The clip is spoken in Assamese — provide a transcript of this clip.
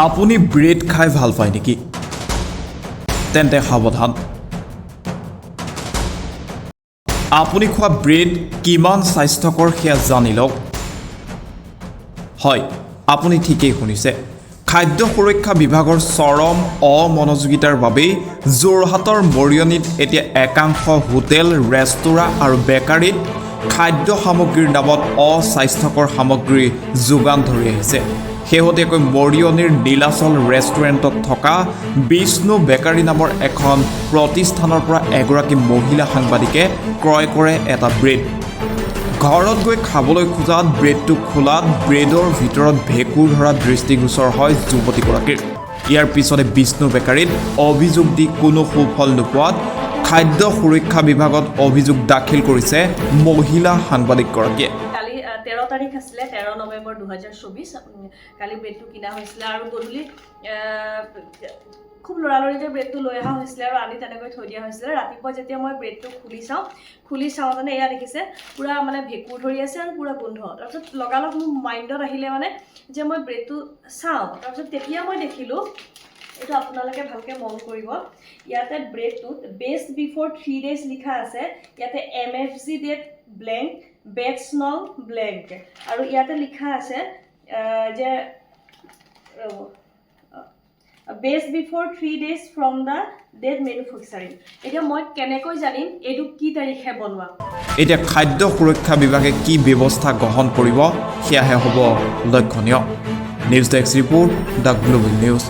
আপুনি ব্ৰেড খাই ভাল পায় নেকি? তেন্তে সাৱধান। আপুনি খোৱা ব্ৰেড কিমান স্বাস্থ্যকৰ সেয়া জানি লওক। হয় আপুনি ঠিকেই শুনিছে। খাদ্য সুৰক্ষা বিভাগৰ চৰম অমনোযোগিতাৰ বাবেই যোৰহাটৰ মৰিয়নিত এতিয়া একাংশ হোটেল ৰেস্তোৰাঁ আৰু বেকাৰীত খাদ্য সামগ্ৰীৰ নামত অস্বাস্থ্যকৰ সামগ্ৰী যোগান ধৰি আহিছে। শেহতীয়াকৈ মৰিয়নিৰ নীলাচল ৰেষ্টুৰেণ্টত থকা বিষ্ণু বেকাৰী নামৰ এখন প্ৰতিষ্ঠানৰ পৰা এগৰাকী মহিলা সাংবাদিকে ক্ৰয় কৰে এটা ব্ৰেড। ঘৰত গৈ খাবলৈ খোজাত ব্ৰেডটো খোলাত ব্ৰেডৰ ভিতৰত ভেঁকুৰ ধৰা দৃষ্টিগোচৰ হয় যুৱতীগৰাকীৰ। ইয়াৰ পিছতে বিষ্ণু বেকাৰীত অভিযোগ দি কোনো সুফল নোপোৱাত খাদ্য সুৰক্ষা বিভাগত অভিযোগ দাখিল কৰিছে মহিলা সাংবাদিকগৰাকীয়ে। তেৰ তাৰিখ আছিলে তেৰ নৱেম্বৰ দুহেজাৰ চৌবিছ। কালি ব্ৰেডটো কিনা হৈছিলে আৰু গধূলি খুব লৰালৰিতে ব্ৰেডটো লৈ অহা হৈছিলে আৰু আনি তেনেকৈ থৈ দিয়া হৈছিলে। ৰাতিপুৱা যেতিয়া মই ব্ৰেডটো খুলি চাওঁ খুলি চাওঁতেনে এয়া দেখিছে পূৰা মানে ভেঁকুৰ ধৰি আছে আৰু পূৰা গোন্ধ। তাৰপিছত লগালগ মোৰ মাইণ্ডত আহিলে মানে যে মই ব্ৰেডটো চাওঁ। তাৰপিছত তেতিয়া মই দেখিলোঁ এইটো আপোনালোকে ভালকৈ মন কৰিব। ইয়াতে ব্ৰেডটোত বেষ্ট বিফ'ৰ থ্ৰী ডেজ লিখা আছে। ইয়াতে M F G date blank batch নং ব্লেংক আৰু ইয়াতে লিখা আছে যে best before three days from the date manufacturing এতিয়া মই কেনেকৈ জানিম, এইটো কি তাৰিখে বনোৱা? এতিয়া খাদ্য সুৰক্ষা বিভাগে কি ব্যৱস্থা গ্ৰহণ কৰিব, সেয়াহে হ'ব লক্ষণীয়। News desk report the global news